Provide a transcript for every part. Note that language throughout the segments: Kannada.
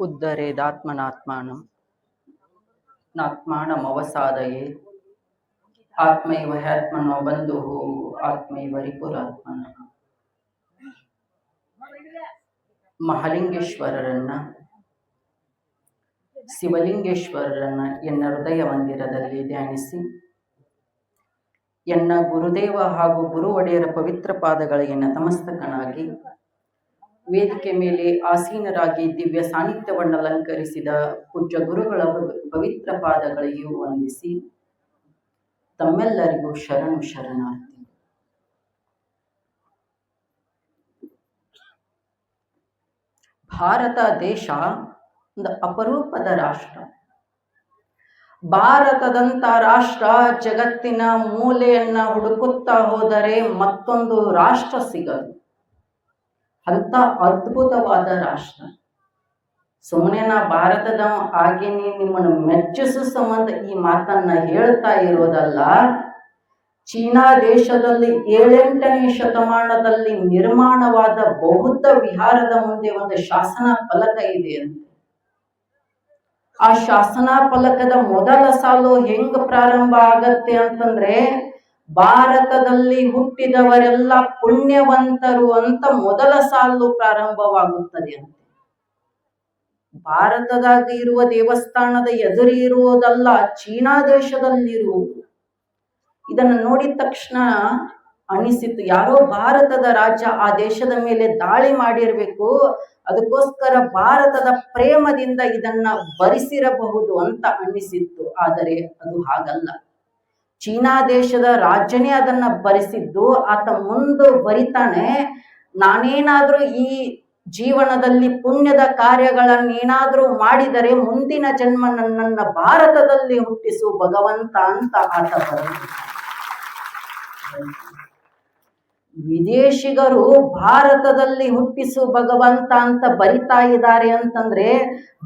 ಉದ್ಧರೇದಾತ್ಮನಾತ್ಮಾನಂ ನಾತ್ಮಾನಮವಸಾದಯೇ ಆತ್ಮೈವ ಹ್ಯಾತ್ಮನೋ ಬಂಧು ಆತ್ಮೈವ ರಿಪುರಾತ್ಮನ. ಮಹಾಲಿಂಗೇಶ್ವರರನ್ನ, ಶಿವಲಿಂಗೇಶ್ವರರನ್ನ ಎನ್ನ ಹೃದಯ ಮಂದಿರದಲ್ಲಿ ಧ್ಯಾನಿಸಿ. ಎನ್ನ ಗುರುದೇವ ಹಾಗೂ ಗುರು ಒಡೆಯರ ಪವಿತ್ರ ಪಾದಗಳಿಗೆ ನತಮಸ್ತಕನಾಗಿ ವೇದಿಕೆ ಮೇಲೆ ಆಸೀನರಾಗಿ ದಿವ್ಯ ಸಾನ್ನಿಧ್ಯವನ್ನು ಅಲಂಕರಿಸಿದ ಪೂಜ್ಯ ಗುರುಗಳ ಪವಿತ್ರ ಪಾದಗಳಿಗೆ ವಂದಿಸಿ ತಮ್ಮೆಲ್ಲರಿಗೂ ಶರಣು ಶರಣಾರ್ಥಿ. ಭಾರತ ದೇಶ ಒಂದು ಅಪರೂಪದ ರಾಷ್ಟ್ರ. ಭಾರತದಂತ ರಾಷ್ಟ್ರ ಜಗತ್ತಿನ ಮೂಲೆಯನ್ನ ಹುಡುಕುತ್ತಾ ಹೋದರೆ ಮತ್ತೊಂದು ರಾಷ್ಟ್ರ ಸಿಗದು. ಅಂತ ಅದ್ಭುತವಾದ ರಾಷ್ಟ್ರ. ಸುಮ್ಮನೆ ನಾ ಭಾರತದ ಹಾಗೇನೆ ನಿಮ್ಮನ್ನು ಮೆಚ್ಚಿಸೋ ಸಂಬಂಧ ಈ ಮಾತನ್ನ ಹೇಳ್ತಾ ಇರೋದಲ್ಲ. ಚೀನಾ ದೇಶದಲ್ಲಿ ಏಳೆಂಟನೇ ಶತಮಾನದಲ್ಲಿ ನಿರ್ಮಾಣವಾದ ಬೌದ್ಧ ವಿಹಾರದ ಮುಂದೆ ಒಂದು ಶಾಸನ ಫಲಕ ಇದೆ ಅಂತ. ಆ ಶಾಸನ ಫಲಕದ ಮೊದಲ ಸಾಲು ಹೆಂಗ್ ಪ್ರಾರಂಭ ಆಗತ್ತೆ ಅಂತಂದ್ರೆ ಭಾರತದಲ್ಲಿ ಹುಟ್ಟಿದವರೆಲ್ಲ ಪುಣ್ಯವಂತರು ಅಂತ ಮೊದಲ ಸಾಲು ಪ್ರಾರಂಭವಾಗುತ್ತದೆ ಅಂತ. ಭಾರತದಾಗ ಇರುವ ದೇವಸ್ಥಾನದ ಎದುರಿ ಇರುವುದಲ್ಲ, ಚೀನಾ ದೇಶದಲ್ಲಿರುವುದು. ಇದನ್ನು ನೋಡಿದ ತಕ್ಷಣ ಅನಿಸಿತು, ಯಾರೋ ಭಾರತದ ರಾಜ್ಯ ಆ ದೇಶದ ಮೇಲೆ ದಾಳಿ ಮಾಡಿರ್ಬೇಕು, ಅದಕ್ಕೋಸ್ಕರ ಭಾರತದ ಪ್ರೇಮದಿಂದ ಇದನ್ನ ಬರಿಸಿರಬಹುದು ಅಂತ ಅನ್ನಿಸಿತ್ತು ಆದರೆ ಅದು ಹಾಗಲ್ಲ. ಚೀನಾ ದೇಶದ ರಾಜ್ಯನೇ ಅದನ್ನ ಬರೆಸಿದ್ದು, ಆತ ಮುಂದೆ ಬರಿತಾನೆ, ನಾನೇನಾದ್ರೂ ಈ ಜೀವನದಲ್ಲಿ ಪುಣ್ಯದ ಕಾರ್ಯಗಳನ್ನೇನಾದ್ರೂ ಮಾಡಿದರೆ ಮುಂದಿನ ಜನ್ಮ ನನ್ನನ್ನ ಭಾರತದಲ್ಲಿ ಹುಟ್ಟಿಸು ಭಗವಂತ ಅಂತ ಆತ ವಿದೇಶಿಗರು ಭಾರತದಲ್ಲಿ ಹುಟ್ಟಿಸು ಭಗವಂತ ಅಂತ ಬರಿತಾ ಇದ್ದಾರೆ ಅಂತಂದ್ರೆ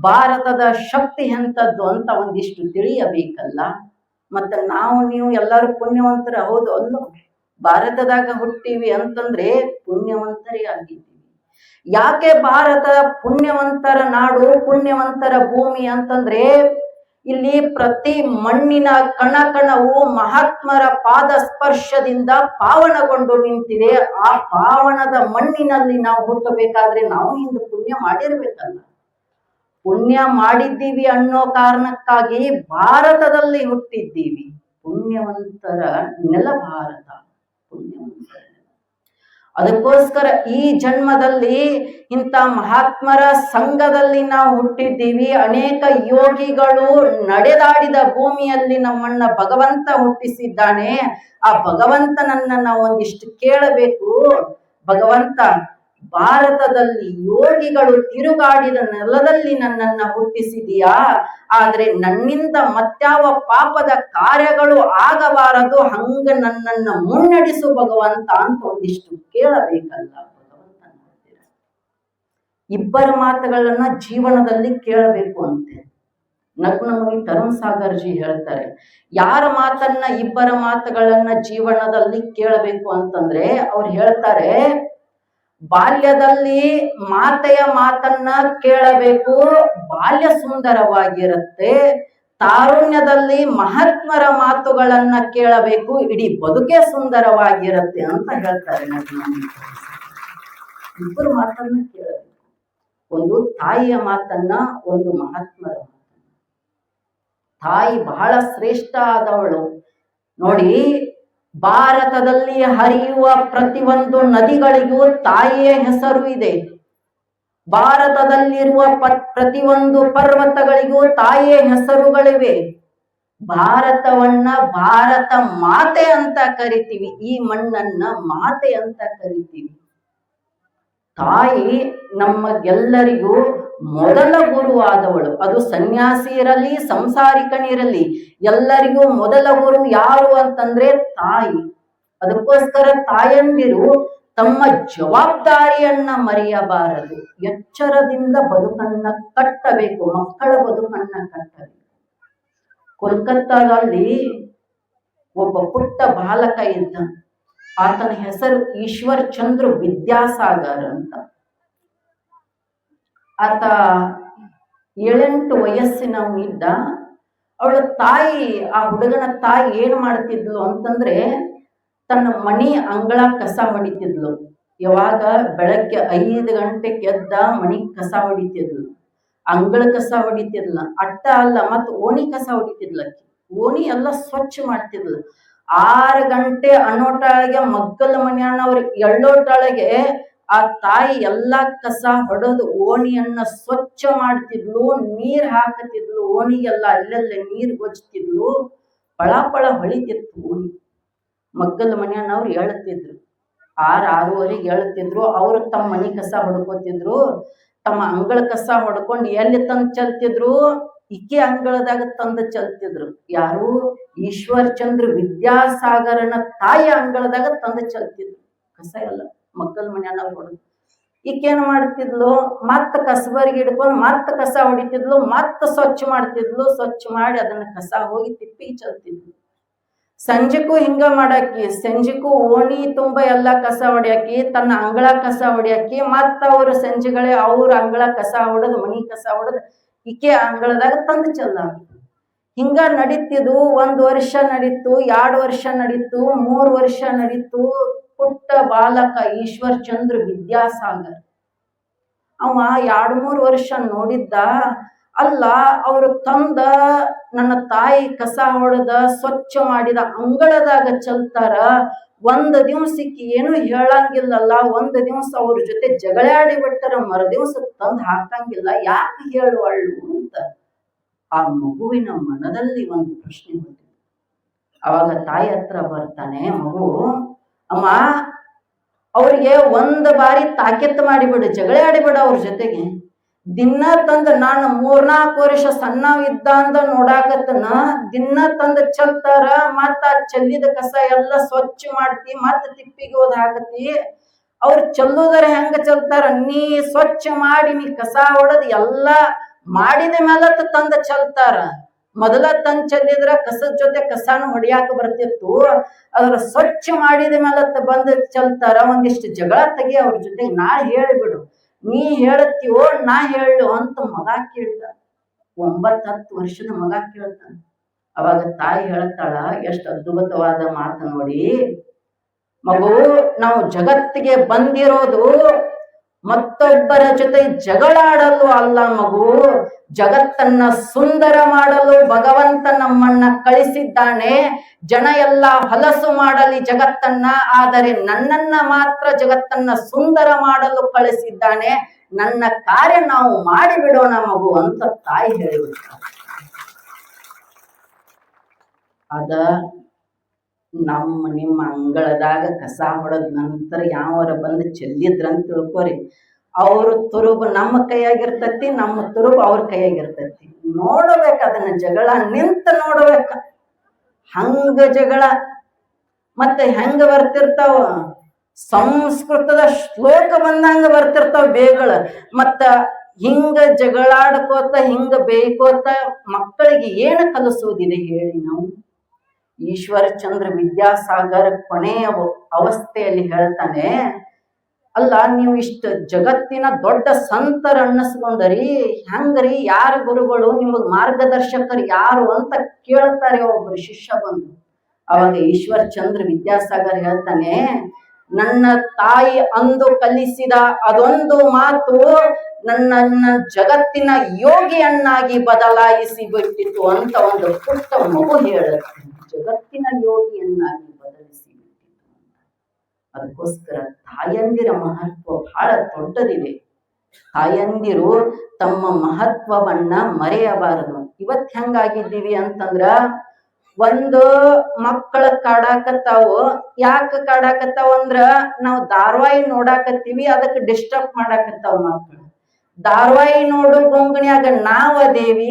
ಭಾರತದ ಶಕ್ತಿ ಎಂಥದ್ದು ಅಂತ ಒಂದಿಷ್ಟು ತಿಳಿಯಬೇಕಲ್ಲ? ಮತ್ತೆ ನಾವು ನೀವು ಎಲ್ಲರೂ ಪುಣ್ಯವಂತರ, ಹೌದು ಅಲ್ಲ ಭಾರತದಾಗ ಹುಟ್ಟಿವಿ ಅಂತಂದ್ರೆ ಪುಣ್ಯವಂತರೇ ಆಗಿದ್ದೀವಿ ಯಾಕೆ ಭಾರತ ಪುಣ್ಯವಂತರ ನಾಡು, ಪುಣ್ಯವಂತರ ಭೂಮಿ ಅಂತಂದ್ರೆ ಇಲ್ಲಿ ಪ್ರತಿ ಮಣ್ಣಿನ ಕಣ ಕಣವು ಮಹಾತ್ಮರ ಪಾದ ಸ್ಪರ್ಶದಿಂದ ಪಾವನಗೊಂಡು ನಿಂತಿದೆ. ಆ ಪಾವನದ ಮಣ್ಣಿನಲ್ಲಿ ನಾವು ಹುಟ್ಟಬೇಕಾದ್ರೆ ನಾವು ಇಂದು ಪುಣ್ಯ ಮಾಡಿರ್ಬೇಕಲ್ಲ. ಪುಣ್ಯ ಮಾಡಿದ್ದೀವಿ ಅನ್ನೋ ಕಾರಣಕ್ಕಾಗಿ ಭಾರತದಲ್ಲಿ ಹುಟ್ಟಿದ್ದೀವಿ. ಪುಣ್ಯವಂತರ ನೆಲ ಭಾರತ. ಪುಣ್ಯವಂತರ ಅದಕ್ಕೋಸ್ಕರ ಈ ಜನ್ಮದಲ್ಲಿ ಇಂಥ ಮಹಾತ್ಮರ ಸಂಘದಲ್ಲಿ ನಾವು ಹುಟ್ಟಿದ್ದೀವಿ. ಅನೇಕ ಯೋಗಿಗಳು ನಡೆದಾಡಿದ ಭೂಮಿಯಲ್ಲಿ ನಮ್ಮನ್ನ ಭಗವಂತ ಹುಟ್ಟಿಸಿದ್ದಾನೆ. ಆ ಭಗವಂತನನ್ನ ನಾವು ಒಂದಿಷ್ಟು ಕೇಳಬೇಕು. ಭಗವಂತ ಭಾರತದಲ್ಲಿ ಯೋಗಿಗಳು ತಿರುಗಾಡಿದ ನೆಲದಲ್ಲಿ ನನ್ನನ್ನ ಹುಟ್ಟಿಸಿದೀಯಾ? ಆದ್ರೆ ನನ್ನಿಂದ ಮತ್ಯಾವ ಪಾಪದ ಕಾರ್ಯಗಳು ಆಗಬಾರದು, ಹಂಗ ನನ್ನನ್ನ ಮುನ್ನಡೆಸು ಭಗವಂತ ಅಂತ ಒಂದಿಷ್ಟು ಕೇಳಬೇಕಲ್ಲ ಭಗವಂತನ ಇಬ್ಬರ ಮಾತುಗಳನ್ನ ಜೀವನದಲ್ಲಿ ಕೇಳಬೇಕು ಅಂತೆ. ನಗ್ನಮುನಿ ತರುಣ್ ಸಾಗರ್ ಜಿ ಹೇಳ್ತಾರೆ, ಯಾರ ಮಾತನ್ನ ಇಬ್ಬರ ಮಾತುಗಳನ್ನ ಜೀವನದಲ್ಲಿ ಕೇಳಬೇಕು ಅಂತಂದ್ರೆ ಅವ್ರು ಹೇಳ್ತಾರೆ ಬಾಲ್ಯದಲ್ಲಿ ಮಾತೆಯ ಮಾತನ್ನ ಕೇಳಬೇಕು. ಬಾಲ್ಯ ಸುಂದರವಾಗಿರುತ್ತೆ. ತಾರುಣ್ಯದಲ್ಲಿ ಮಹಾತ್ಮರ ಮಾತುಗಳನ್ನ ಕೇಳಬೇಕು. ಇಡೀ ಬದುಕೇ ಸುಂದರವಾಗಿರುತ್ತೆ ಅಂತ ಹೇಳ್ತಾರೆ. ಇಬ್ಬರು ಮಾತನ್ನ ಕೇಳಬೇಕು. ಒಂದು ತಾಯಿಯ ಮಾತನ್ನ, ಒಂದು ಮಹಾತ್ಮರ ಮಾತನ್ನ. ತಾಯಿ ಬಹಳ ಶ್ರೇಷ್ಠ ಆದವಳು. ನೋಡಿ ಭಾರತದಲ್ಲಿ ಹರಿಯುವ ಪ್ರತಿಯೊಂದು ನದಿಗಳಿಗೂ ತಾಯಿಯ ಹೆಸರು ಇದೆ. ಭಾರತದಲ್ಲಿರುವ ಪ್ರತಿಯೊಂದು ಪರ್ವತಗಳಿಗೂ ತಾಯಿಯ ಹೆಸರುಗಳಿವೆ. ಭಾರತವನ್ನ ಭಾರತ ಮಾತೆ ಅಂತ ಕರಿತೀವಿ, ಈ ಮಣ್ಣನ್ನ ಮಾತೆ ಅಂತ ಕರಿತೀವಿ. ತಾಯಿ ನಮಗೆಲ್ಲರಿಗೂ ಮೊದಲ ಗುರು ಆದವಳು ಅದು ಸನ್ಯಾಸಿ ಇರಲಿ ಸಂಸಾರಿಕನಿರಲಿ ಎಲ್ಲರಿಗೂ ಮೊದಲ ಗುರು ಯಾರು ಅಂತಂದ್ರೆ ತಾಯಿ. ಅದಕ್ಕೋಸ್ಕರ ತಾಯಂದಿರು ತಮ್ಮ ಜವಾಬ್ದಾರಿಯನ್ನ ಮರೆಯಬಾರದು. ಎಚ್ಚರದಿಂದ ಬದುಕನ್ನ ಕಟ್ಟಬೇಕು. ಮಕ್ಕಳ ಬದುಕನ್ನ ಕಟ್ಟಬೇಕು. ಕೋಲ್ಕತ್ತಾದಲ್ಲಿ ಒಬ್ಬ ಪುಟ್ಟ ಬಾಲಕ ಇದ್ದ. ಆತನ ಹೆಸರು ಈಶ್ವರ್ ಚಂದ್ರ ವಿದ್ಯಾಸಾಗರ್ ಅಂತ. ಆತ ಏಳೆಂಟು ವಯಸ್ಸಿನವನಿದ್ದ ಅವಳ ತಾಯಿ, ಆ ಹುಡುಗನ ತಾಯಿ ಏನ್ ಮಾಡ್ತಿದ್ಲು ಅಂತಂದ್ರೆ ತನ್ನ ಮನಿ ಅಂಗಳ ಕಸ ಹೊಡಿತಿದ್ಲು ಯಾವಾಗ? ಬೆಳಗ್ಗೆ ಐದು ಗಂಟೆಗೆ ಎದ್ದ ಮಣಿ ಕಸ ಹೊಡಿತಿದ್ಲು ಅಂಗಳ ಕಸ ಹೊಡಿತಿದ್ಲ ಅಟ್ಟ ಅಲ್ಲ, ಮತ್ತು ಓಣಿ ಕಸ ಹೊಡಿತಿದ್ಲ ಓಣಿ ಎಲ್ಲ ಸ್ವಚ್ಛ ಮಾಡ್ತಿದ್ಲು. ಆರು ಗಂಟೆ ಅನ್ನೋಟಾಳಿಗೆ ಮಗ್ಗಲ ಮನೆಯಣ್ಣವ್ರ ಎಳ್ಳೋಟಾಳಿಗೆ ಆ ತಾಯಿ ಎಲ್ಲಾ ಕಸ ಹೊಡೆದು ಓಣಿಯನ್ನ ಸ್ವಚ್ಛ ಮಾಡ್ತಿದ್ಲು, ನೀರ್ ಹಾಕತಿದ್ಲು ಓಣಿಗೆಲ್ಲ ಅಲ್ಲೆಲ್ಲ ನೀರ್ ಗೊಜ್ತಿದ್ಲು ಪಳ ಪಳ ಹೊಳಿತಿತ್ತು ಓಣಿ. ಮಗ್ಗಲ ಮನೆಯನ್ನವ್ರು ಹೇಳ್ತಿದ್ರು ಆರು ಆರೂವರೆಗೆ ಹೇಳ್ತಿದ್ರು ಅವ್ರು ತಮ್ಮ ಮನಿ ಕಸ ಹೊಡ್ಕೋತಿದ್ರು, ತಮ್ಮ ಅಂಗಳ ಕಸ ಹೊಡ್ಕೊಂಡು ಎಲ್ಲಿ ತಂದು ಚಲ್ತಿದ್ರು ಇಕೆ ಅಂಗಳದಾಗ ತಂದು ಚಲ್ತಿದ್ರು. ಯಾರು? ಈಶ್ವರ್ ಚಂದ್ರ ವಿದ್ಯಾಸಾಗರನ ತಾಯಿ ಅಂಗಳದಾಗ ತಂದು ಚಲ್ತಿದ್ರು. ಕಸ ಎಲ್ಲ. ಮಕ್ಕಳ ಮನೆಯವ್ರು ಹೊಡೆದು. ಈಕೇನ್ ಮಾಡ್ತಿದ್ಲು? ಮತ್ತ ಕಸಬರಿಗೆ ಹಿಡ್ಕೊಂಡು ಮತ್ತ ಕಸ ಹೊಡಿತಿದ್ಲು, ಮತ್ತ ಸ್ವಚ್ಛ ಮಾಡ್ತಿದ್ಲು, ಸ್ವಚ್ಛ ಮಾಡಿ ಅದನ್ನ ಕಸ ಹೋಗಿ ತಿಪ್ಪಿ ಚಲ್ತಿದ್ಲು. ಸಂಜೆಗೂ ಹಿಂಗ ಮಾಡಾಕಿ, ಸಂಜೆಗೂ ಓಣಿ ತುಂಬ ಎಲ್ಲ ಕಸ ಹೊಡ್ಯಾಕಿ, ತನ್ನ ಅಂಗಳ ಕಸ ಹೊಡ್ಯಾಕಿ, ಮತ್ತ ಅವ್ರ ಸಂಜೆಗಳೇ ಅವ್ರ ಅಂಗಳ ಕಸ ಹೊಡೆದು, ಮನಿ ಕಸ ಹೊಡೆದು, ಈಕೆ ಅಂಗಳದಾಗ ತಂದು ಚೆಲ್ಲ. ಹಿಂಗ ನಡೀತಿದ್ವು ಒಂದ್ ವರ್ಷ ನಡೀತು, ಎರಡು ವರ್ಷ ನಡೀತು, ಮೂರ್ ವರ್ಷ ನಡೀತು ಪುಟ್ಟ ಬಾಲಕ ಈಶ್ವರ್ ಚಂದ್ರ ವಿದ್ಯಾಸಾಗರ್. ಅವ ಎರಡ್ ಮೂರ್ ವರ್ಷ ನೋಡಿದ್ದ, ಅಲ್ಲ, ಅವರು ತಂದ, ನನ್ನ ತಾಯಿ ಕಸ ಹೊಡೆದ ಸ್ವಚ್ಛ ಮಾಡಿದ ಅಂಗಳದಾಗ ಚಲ್ತಾರ, ಒಂದ್ ದಿವ್ಸಕ್ಕೆ ಏನು ಹೇಳಂಗಿಲ್ಲಲ್ಲ, ಒಂದ್ ದಿವ್ಸ ಅವ್ರ ಜೊತೆ ಜಗಳಾಡಿ ಬಿಟ್ಟರ, ಮರ ದಿವ್ಸ ತಂದ್ ಹಾಕಂಗಿಲ್ಲ, ಯಾಕೆ ಹೇಳುವಳ್ಳು ಅಂತ. ಆ ಮಗುವಿನ ಮನದಲ್ಲಿ ಒಂದು ಪ್ರಶ್ನೆ ಬಂದಿದೆ. ಅವಾಗ ತಾಯಿ ಹತ್ರ ಬರ್ತಾನೆ, ಮಗು ಅಮ್ಮ, ಅವರಿಗೆ ಒಂದು ಬಾರಿ ತಾಕೆತ್ತು ಮಾಡಿಬಿಡು, ಜಗಳ ಆಡಿಬಿಡು ಅವ್ರ ಜೊತೆಗೆ. ದಿನ ತಂದು ನಾನು ಮೂರ್ನಾಲ್ಕು ವರ್ಷ ಸಣ್ಣವಿದ್ದ ಅಂದ ನೋಡಾಕತ್ತನ, ದಿನ ತಂದು ಚೆಲ್ತಾರ ಮತ್ತ ಚಲ್ಲಿದ ಚೆಲ್ಲಿದ ಕಸ ಎಲ್ಲ ಸ್ವಚ್ಛ ಮಾಡ್ತಿ, ಮತ್ತ ತಿಪ್ಪಿಗೆ ಹೋದ ಹಾಕತಿ. ಅವ್ರು ಚೆಲ್ಲುದರ ಹೆಂಗ ಚೆಲ್ತಾರ? ನೀ ಸ್ವಚ್ಛ ಮಾಡಿ, ನೀ ಕಸ ಹೊಡೆದ್ ಎಲ್ಲಾ ಮಾಡಿದ ಮೇಲೆ ತಂದ ಚೆಲ್ತಾರ. ಮೊದಲ ತಂದ್ ಚೆಲ್ಲಿದ್ರ ಕಸದ ಜೊತೆ ಕಸಾನು ಹೊಡಿಯಾಕ ಬರ್ತಿತ್ತು. ಅದ್ರ ಸ್ವಚ್ಛ ಮಾಡಿದ ಮೇಲೆ ಬಂದ ಚೆಲ್ತಾರ, ಒಂದಿಷ್ಟು ಜಗಳ ತೆಗಿ ಅವ್ರ ಜೊತೆ ನಾ ಹೇಳಿಬಿಡು ನೀ ಹೇಳತ್ತೀವೋ ನಾ ಹೇಳು ಅಂತ ಮಗ ಕೇಳ್ದ. ಒಂಬತ್ತು ಹತ್ತು ವರ್ಷದ ಮಗ ಕೇಳ್ತಾನ ಅವಾಗ ತಾಯಿ ಹೇಳ್ತಾಳ ಎಷ್ಟು ಅದ್ಭುತವಾದ ಮಾತು ನೋಡಿ. ಮಗು, ನಾವು ಜಗತ್ತಿಗೆ ಬಂದಿರೋದು ಮತ್ತೊಬ್ಬರ ಜೊತೆ ಜಗಳಾಡಲು ಅಲ್ಲ ಮಗು. ಜಗತ್ತನ್ನ ಸುಂದರ ಮಾಡಲು ಭಗವಂತ ನಮ್ಮನ್ನ ಕಳಿಸಿದ್ದಾನೆ. ಜನ ಎಲ್ಲ ಹೊಲಸು ಮಾಡಲಿ ಜಗತ್ತನ್ನ, ಆದರೆ ನನ್ನನ್ನ ಮಾತ್ರ ಜಗತ್ತನ್ನ ಸುಂದರ ಮಾಡಲು ಕಳಿಸಿದ್ದಾನೆ. ನನ್ನ ಕಾರ್ಯ ನಾವು ಮಾಡಿಬಿಡೋಣ ಮಗು ಅಂತ ತಾಯಿ ಹೇಳಿಬಿಡ್ತಾರೆ ಅದ ನಮ್ಮ ನಿಮ್ಮ ಅಂಗಳದಾಗ ಕಸ ಹೊಡೆದ ನಂತರ ಯಾವರ ಬಂದು ಚೆಲ್ಲಿದ್ರಂತ ತಿಳ್ಕೊರಿ. ಅವ್ರ ತುರುಬು ನಮ್ಮ ಕೈಯಾಗಿರ್ತತಿ, ನಮ್ಮ ತುರುಬು ಅವ್ರ ಕೈಯಾಗಿರ್ತತಿ. ನೋಡಬೇಕು ಅದನ್ನ ಜಗಳ, ನಿಂತ ನೋಡಬೇಕ. ಹಂಗ ಜಗಳ. ಮತ್ತೆ ಹೆಂಗ ಬರ್ತಿರ್ತಾವ? ಸಂಸ್ಕೃತದ ಶ್ಲೋಕ ಬಂದಂಗ ಬರ್ತಿರ್ತಾವ ಬೇಗಳ. ಮತ್ತ ಹಿಂಗ ಜಗಳಾಡ್ಕೋತ, ಹಿಂಗ ಬೇಯ್ಕೋತ ಮಕ್ಕಳಿಗೆ ಏನು ಕಲಿಸುವುದಿದೆ ಹೇಳಿ ನಾವು? ಈಶ್ವರ ವಿದ್ಯಾಸಾಗರ ಕೊನೆಯ ಅವ- ಅವಸ್ಥೆಯಲ್ಲಿ ಹೇಳ್ತಾನೆ, ಅಲ್ಲ, ನೀವು ಇಷ್ಟ ಜಗತ್ತಿನ ದೊಡ್ಡ ಸಂತರ ಅನ್ನಿಸ್ಕೊಂಡ್ರಿ, ಹೆಂಗ್ರಿ? ಯಾರ ಗುರುಗಳು? ನಿಮಗ್ ಮಾರ್ಗದರ್ಶಕರು ಯಾರು ಅಂತ ಕೇಳ್ತಾರೆ ಒಬ್ರು ಶಿಷ್ಯ ಬಂದು. ಅವಾಗ ಈಶ್ವರ್ ಚಂದ್ರ ವಿದ್ಯಾಸಾಗರ್ ಹೇಳ್ತಾನೆ, ನನ್ನ ತಾಯಿ ಅಂದು ಕಲಿಸಿದ ಅದೊಂದು ಮಾತು ನನ್ನನ್ನ ಜಗತ್ತಿನ ಯೋಗಿಯನ್ನಾಗಿ ಬದಲಾಯಿಸಿ ಬಿಟ್ಟಿತು ಅಂತ ಒಂದು ಪುಟ್ಟ ಮಗು ಹೇಳುತ್ತೆ. ಜಗತ್ತಿನ ಯೋಗಿಯನ್ನಾಗಿ ಬದಲಿಸಿ ಅದಕ್ಕೋಸ್ಕರ ತಾಯಂದಿರ ಮಹತ್ವ ಬಹಳ ದೊಡ್ಡದಿದೆ. ತಾಯಂದಿರು ತಮ್ಮ ಮಹತ್ವವನ್ನ ಮರೆಯಬಾರದು. ಇವತ್ ಹೆಂಗಾಗಿದ್ದೀವಿ ಅಂತಂದ್ರ ಒಂದು ಮಕ್ಕಳ ಕಾಡಾಕತ್ತಾವು. ಯಾಕ ಕಾಡಾಕತ್ತಾವ ಅಂದ್ರ ನಾವು ಧಾರವಾಹಿ ನೋಡಾಕತ್ತೀವಿ, ಅದಕ್ಕೆ ಡಿಸ್ಟರ್ಬ್ ಮಾಡಾಕತ್ತಾವ ಮಕ್ಕಳು ಧಾರವಾಹಿ ನೋಡು ಗೊಂಗಣ್ಯಾಗ ನಾವ್ ಅದೇವಿ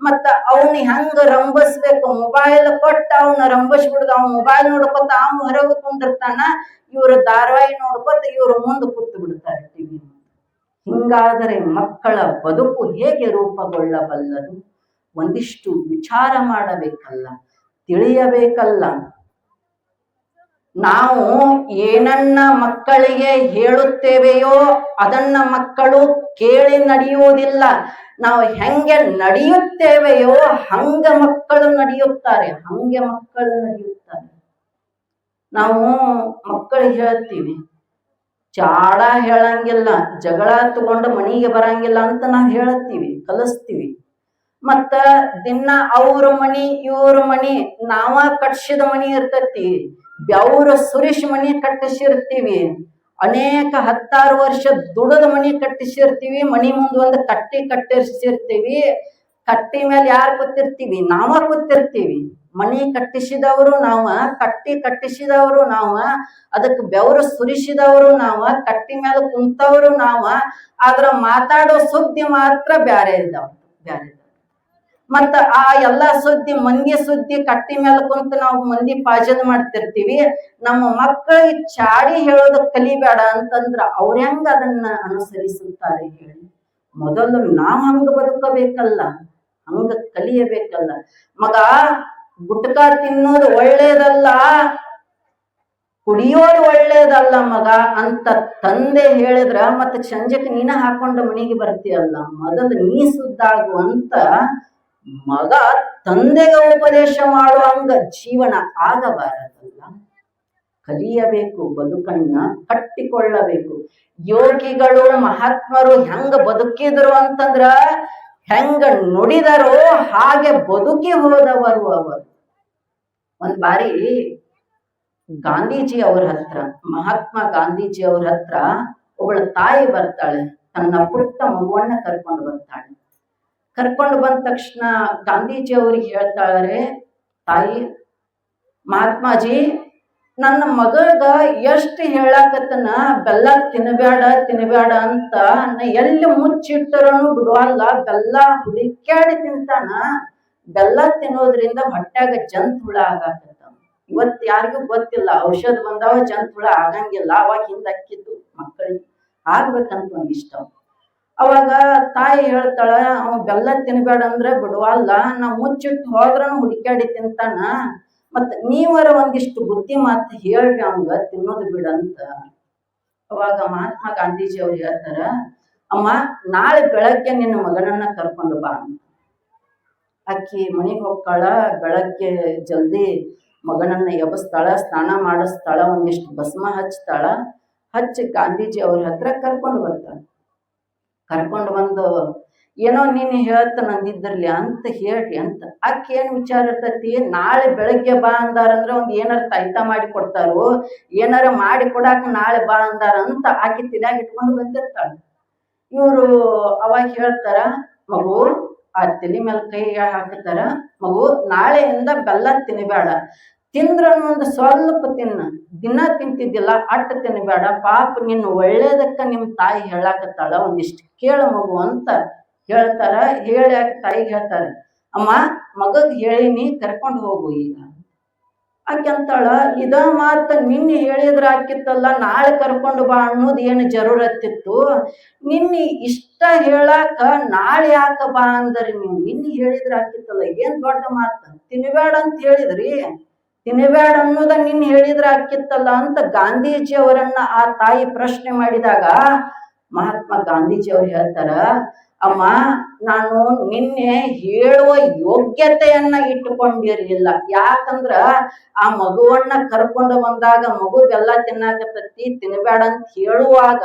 ಮತ್ತ ಅವನ್ ಹೆಂಗ ರಂಬಸ್ಬೇಕು ಮೊಬೈಲ್ ಕೊಟ್ಟ ಅವ್ನ ರಂಬಸ್ಬಿಡುದು ಅವ್ನ ಮೊಬೈಲ್ ನೋಡ್ಕೊತ ಅವ್ನ ಹೊರಗೆ ಕುಂದಿರ್ತಾನ. ಇವ್ರ ಧಾರಾವಾಹಿ ನೋಡ್ಕೊತ ಇವ್ರ ಮುಂದೆ ಕೂತು ಬಿಡ್ತಾರೆ ಟಿವಿ ಹಿಂಗಾದರೆ ಮಕ್ಕಳ ಬದುಕು ಹೇಗೆ ರೂಪಗೊಳ್ಳಬಲ್ಲದು? ಒಂದಿಷ್ಟು ವಿಚಾರ ಮಾಡಬೇಕಲ್ಲ, ತಿಳಿಯಬೇಕಲ್ಲ. ನಾವು ಏನನ್ನ ಮಕ್ಕಳಿಗೆ ಹೇಳುತ್ತೇವೆಯೋ ಅದನ್ನ ಮಕ್ಕಳು ಕೇಳಿ ನಡೆಯುವುದಿಲ್ಲ. ನಾವು ಹೆಂಗೆ ನಡೆಯುತ್ತೇವೆಯೋ ಹಂಗ ಮಕ್ಕಳು ನಡೆಯುತ್ತಾರೆ, ಹಂಗೆ ಮಕ್ಕಳು ನಡೆಯುತ್ತಾರೆ. ನಾವು ಮಕ್ಕಳಿಗೆ ಹೇಳ್ತೀವಿ ಚಾಡ ಹೇಳಂಗಿಲ್ಲ, ಜಗಳ ತಗೊಂಡು ಮನೆಗೆ ಬರಂಗಿಲ್ಲ ಅಂತ ನಾವು ಹೇಳ್ತೀವಿ, ಕಲಿಸ್ತೀವಿ. ಮತ್ತ ದಿನ ಅವ್ರ ಮನಿ, ಇವ್ರ ಮನಿ, ನಾವ ಕಟ್ಸಿದ ಮನಿ ಇರ್ತತಿ, ಬೆವ್ರ ಸುರೇಶ್ ಮನಿ ಕಟ್ಟಿಸಿರ್ತೀವಿ. ಅನೇಕ ಹತ್ತಾರು ವರ್ಷ ದುಡದ ಮನಿ ಕಟ್ಟಿಸಿರ್ತೀವಿ, ಮನಿ ಮುಂದ್ ಒಂದು ಕಟ್ಟಿ ಕಟ್ಟಿಸಿರ್ತೀವಿ. ಕಟ್ಟಿ ಮೇಲೆ ಯಾರು ಕೂತಿರ್ತೀವಿ? ನಾವ ಕೂತಿರ್ತೀವಿ. ಮನಿ ಕಟ್ಟಿಸಿದವರು ನಾವ, ಕಟ್ಟಿ ಕಟ್ಟಿಸಿದವರು ನಾವ ಅದಕ್ಕೆ ಬೆವರು ಸುರಿಸಿದವರು ನಾವ, ಕಟ್ಟಿ ಮೇಲೆ ಕುಂತವರು ನಾವ, ಆದ್ರ ಮಾತಾಡೋ ಸುದ್ದಿ ಮಾತ್ರ ಬ್ಯಾರೆ ಇದ್ದಾವ ಬ್ಯಾರೆ. ಮತ್ತ ಆ ಎಲ್ಲಾ ಸುದ್ದಿ ಮಂದಿ ಸುದ್ದಿ ಕಟ್ಟಿ ಮೇಲೆ ಕುಂತ ನಾವು ಮಂದಿ ಪಾಜನ ಮಾಡ್ತಿರ್ತೀವಿ. ನಮ್ಮ ಮಕ್ಕಳಿಗೆ ಚಾಡಿ ಹೇಳೋದ ಕಲಿಬೇಡ ಅಂತಂದ್ರ ಅವ್ರ ಹೆಂಗ ಅದನ್ನ ಅನುಸರಿಸುತ್ತಾರೆ ಹೇಳಿ. ಮೊದಲು ನಾವ್ ಹಂಗ ಬದುಕಬೇಕಲ್ಲ, ಹಂಗ ಕಲಿಯಬೇಕಲ್ಲ. ಮಗ ಗುಟ್ಕ ತಿನ್ನೋದು ಒಳ್ಳೇದಲ್ಲ, ಕುಡಿಯೋದು ಒಳ್ಳೇದಲ್ಲ ಮಗ ಅಂತ ತಂದೆ ಹೇಳಿದ್ರ ಮತ್ತ ಸಂಜೆಕ್ ನೀನ ಹಾಕೊಂಡು ಮನೆಗೆ ಬರ್ತೀಯಲ್ಲ, ಮೊದಲು ನೀ ಸುದ್ದಾಗು ಅಂತ ಮಗ ತಂದೆಗೆ ಉಪದೇಶ ಮಾಡುವಂಗ ಜೀವನ ಆಗಬಾರದಲ್ಲ. ಕಲಿಯಬೇಕು, ಬದುಕನ್ನ ಕಟ್ಟಿಕೊಳ್ಳಬೇಕು. ಯೋಗಿಗಳು, ಮಹಾತ್ಮರು ಹೆಂಗ ಬದುಕಿದ್ರು ಅಂತಂದ್ರ ಹೆಂಗ ನುಡಿದರು ಹಾಗೆ ಬದುಕಿ ಹೋದವರು ಅವರು. ಒಂದ್ ಬಾರಿ ಗಾಂಧೀಜಿ ಅವ್ರ ಹತ್ರ, ಮಹಾತ್ಮ ಗಾಂಧೀಜಿ ಅವ್ರ ಹತ್ರ ಒಬ್ಬಳ ತಾಯಿ ಬರ್ತಾಳೆ, ತನ್ನ ಪುಟ್ಟ ಮಗುವನ್ನ ಕರ್ಕೊಂಡು ಬರ್ತಾಳೆ. ಕರ್ಕೊಂಡು ಬಂದ ತಕ್ಷಣ ಗಾಂಧೀಜಿ ಅವ್ರಿಗೆ ಹೇಳ್ತಾಳೆ ತಾಯಿ, ಮಹಾತ್ಮಾಜಿ, ನನ್ನ ಮಗಳಗ ಎಷ್ಟು ಹೇಳಾಕತ್ತನ, ಬೆಲ್ಲ ತಿನ್ನಬೇಡ ತಿನ್ನಬೇಡ ಅಂತ ನಾ ಎಲ್ಲಿ ಮುಚ್ಚಿಟ್ಟರೂ ಬಿಡುವಲ್ಲ ಬೆಲ್ಲ ಹುಡುಕ್ಯಾಡಿ ತಿಂತಾನ, ಬೆಲ್ಲ ತಿನ್ನೋದ್ರಿಂದ ಹೊಟ್ಟೆಗ ಜಂತ್ ಹುಳ ಆಗಾಕತ್ತ ಇವತ್ ಯಾರಿಗೂ ಗೊತ್ತಿಲ್ಲ, ಔಷಧ ಬಂದಾವ ಜಂತ್ ಹುಳ ಆಗಂಗಿಲ್ಲ, ಅವಾಗ ಹಿಂದಕ್ಕಿದ್ದು ಮಕ್ಕಳಿಗೆ. ಆಗ್ಬೇಕಂತ ಒಂದು ಇಷ್ಟ ಅವಾಗ ತಾಯಿ ಹೇಳ್ತಾಳ, ಅವ ಬೆಲ್ಲ ತಿನ್ಬೇಡ ಅಂದ್ರೆ ಬಿಡುವಲ್ಲ, ನಾ ಮುಚ್ಚಿಟ್ಟು ಹೋದ್ರನು ಹುಡುಕಾಡಿ ತಿಂತಾನ. ಮತ್ತ ನೀವರ ಒಂದಿಷ್ಟು ಬುದ್ಧಿ ಮಾತು ಹೇಳ್ರಿ ಅವಂಗ, ತಿನ್ನೋದು ಬಿಡಂತ ಅವಾಗ ಮಹಾತ್ಮ ಗಾಂಧೀಜಿ ಅವ್ರು ಹೇಳ್ತಾರ, ಅಮ್ಮ, ನಾಳೆ ಬೆಳಗ್ಗೆ ನಿನ್ನ ಮಗನನ್ನ ಕರ್ಕೊಂಡು ಬಾ ಅಂತ. ಅಕ್ಕಿ ಮನೆಗೆ ಹೋಗ್ತಾಳ, ಬೆಳಗ್ಗೆ ಜಲ್ದಿ ಮಗನನ್ನ ಎಬ್ಬಸ್ತಾಳ ಸ್ನಾನ ಮಾಡಿಸ್ತಾಳ, ಒಂದಿಷ್ಟು ಭಸ್ಮ ಹಚ್ತಾಳ. ಹಚ್ಚಿ ಗಾಂಧೀಜಿ ಅವ್ರ ಹತ್ರ ಕರ್ಕೊಂಡು ಬರ್ತಾಳ. ಕರ್ಕೊಂಡು ಬಂದು, ಏನೋ ನೀನು ಹೇಳ್ತ ನಂದಿದ್ರಲಿ ಅಂತ ಹೇಳ್ರಿ ಅಂತ. ಅಕ್ಕಿ ಏನು ವಿಚಾರ ಇರ್ತೈತಿ? ನಾಳೆ ಬೆಳಗ್ಗೆ ಬಾ ಅಂದಾರಂದ್ರೆ ಒಂದ್ ಏನಾರ ತೈತ ಮಾಡಿ ಕೊಡ್ತಾರೋ, ಏನಾರ ಮಾಡಿ ಕೊಡಾಕ ನಾಳೆ ಬಾ ಅಂದಾರ ಅಂತ ಆಕಿ ತಿನ್ನಾಗ ಇಟ್ಕೊಂಡು ಬಂದಿರ್ತಾಳೆ. ಇವರು ಅವಾಗ ಹೇಳ್ತಾರ, ಮಗು, ಆ ತಲೆ ಮೇಲೆ ಕೈ ಹಾಕ್ತಾರ, ಮಗು, ನಾಳೆಯಿಂದ ಬೆಲ್ಲ ತಿನ್ನಬೇಡ ತಿಂದ್ರ ಒಂದು ಸ್ವಲ್ಪ ತಿನ್ನ. ದಿನ ತಿಂತಿದ್ದಿಲ್ಲ, ಅಟ್ಟ ತಿನ್ನಬೇಡ ಪಾಪ ನಿನ್ನ ಒಳ್ಳೇದಕ್ಕ ನಿಮ್ಮ ತಾಯಿ ಹೇಳಾಕತ್ತಾಳ, ಒಂದಿಷ್ಟು ಕೇಳ ಮಗು ಅಂತ ಹೇಳ್ತಾರ. ಹೇಳಿ ತಾಯಿಗೆ ಹೇಳ್ತಾರೆ, ಅಮ್ಮ, ಮಗಗ್ ಹೇಳಿನಿ ಕರ್ಕೊಂಡು ಹೋಗು ಈಗ. ಆಕೆ ಅಂತಾಳ, ಇದ ಮಾತ ನಿನ್ನೆ ಹೇಳಿದ್ರ ಆಕಿತ್ತಲ್ಲ, ನಾಳೆ ಕರ್ಕೊಂಡು ಬಾ ಅನ್ನೋದು ಏನು ಜರೂರತ್ತಿತ್ತು? ನಿನ್ನೆ ಇಷ್ಟ ಹೇಳಾಕ ನಾಳೆ ಯಾಕ ಬಾ ಅಂದರಿ ನೀವು. ನಿನ್ನೆ ಹೇಳಿದ್ರ ಆಕಿತ್ತಲ್ಲ, ಏನ್ ದೊಡ್ಡ ಮಾತ? ತಿನ್ಬೇಡ ಅಂತ ಹೇಳಿದ್ರಿ. ತಿನ್ನಬೇಡ ಅನ್ನೋದ ನಿನ್ ಹೇಳಿದ್ರ ಅಕ್ಕಿತ್ತಲ್ಲ ಅಂತ ಗಾಂಧೀಜಿ ಅವರನ್ನ ಆ ತಾಯಿ ಪ್ರಶ್ನೆ ಮಾಡಿದಾಗ ಮಹಾತ್ಮ ಗಾಂಧೀಜಿ ಅವ್ರು ಹೇಳ್ತಾರ ಅಮ್ಮ, ನಾನು ನಿನ್ನೆ ಹೇಳುವ ಯೋಗ್ಯತೆಯನ್ನ ಇಟ್ಟುಕೊಂಡಿರಲಿಲ್ಲ. ಯಾಕಂದ್ರ ಆ ಮಗುವನ್ನ ಕರ್ಕೊಂಡು ಬಂದಾಗ ಮಗು ಬೆಲ್ಲ ತಿನ್ನಾಕತ್ತತಿ, ತಿನ್ಬೇಡ ಅಂತ ಹೇಳುವಾಗ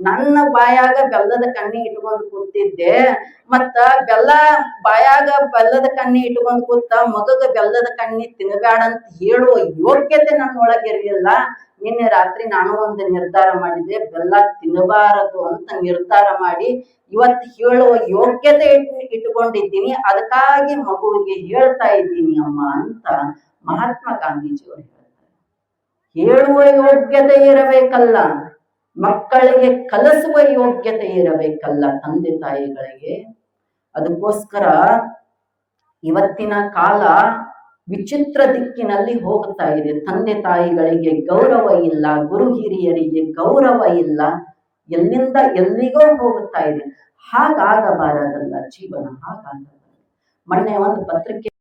ನನ್ನ ಬಾಯಾಗ ಬೆಲ್ಲದ ಕಣ್ಣಿ ಇಟ್ಕೊಂಡು ಕೂತಿದ್ದೆ. ಮತ್ತ ಬೆಲ್ಲ ಬಾಯಾಗ ಬೆಲ್ಲದ ಕಣ್ಣಿ ಇಟ್ಕೊಂಡು ಕೂತ ಮಗಗ ಬೆಲ್ಲದ ಕಣ್ಣಿ ತಿನ್ನಬೇಡ ಅಂತ ಹೇಳುವ ಯೋಗ್ಯತೆ ನನ್ನ ಒಳಗಿರ್ಲಿಲ್ಲ ನಿನ್ನೆ ರಾತ್ರಿ ನಾನು ಒಂದು ನಿರ್ಧಾರ ಮಾಡಿದೆ ಬೆಲ್ಲ ತಿನ್ನಬಾರದು ಅಂತ ನಿರ್ಧಾರ ಮಾಡಿ ಇವತ್ತು ಹೇಳುವ ಯೋಗ್ಯತೆ ಇಟ್ ಇಟ್ಕೊಂಡಿದ್ದೀನಿ ಅದಕ್ಕಾಗಿ ಮಗುವಿಗೆ ಹೇಳ್ತಾ ಇದ್ದೀನಿ ಅಮ್ಮ ಅಂತ ಮಹಾತ್ಮ ಗಾಂಧೀಜಿಯವರು ಹೇಳ್ತಾರೆ. ಹೇಳುವ ಯೋಗ್ಯತೆ ಇರಬೇಕಲ್ಲ, ಮಕ್ಕಳಿಗೆ ಕಲಿಸುವ ಯೋಗ್ಯತೆ ಇರಬೇಕಲ್ಲ ತಂದೆ ತಾಯಿಗಳಿಗೆ. ಅದಕ್ಕೋಸ್ಕರ ಇವತ್ತಿನ ಕಾಲ ವಿಚಿತ್ರ ದಿಕ್ಕಿನಲ್ಲಿ ಹೋಗ್ತಾ ಇದೆ. ತಂದೆ ತಾಯಿಗಳಿಗೆ ಗೌರವ ಇಲ್ಲ, ಗುರು ಹಿರಿಯರಿಗೆ ಗೌರವ ಇಲ್ಲ, ಎಲ್ಲಿಂದ ಎಲ್ಲಿಗೋ ಹೋಗುತ್ತಾ ಇದೆ. ಹಾಗಾಗಬಾರದಲ್ಲ ಜೀವನ, ಹಾಗಾಗಬಾರದು. ಮೊನ್ನೆ ಒಂದು ಪತ್ರಿಕೆ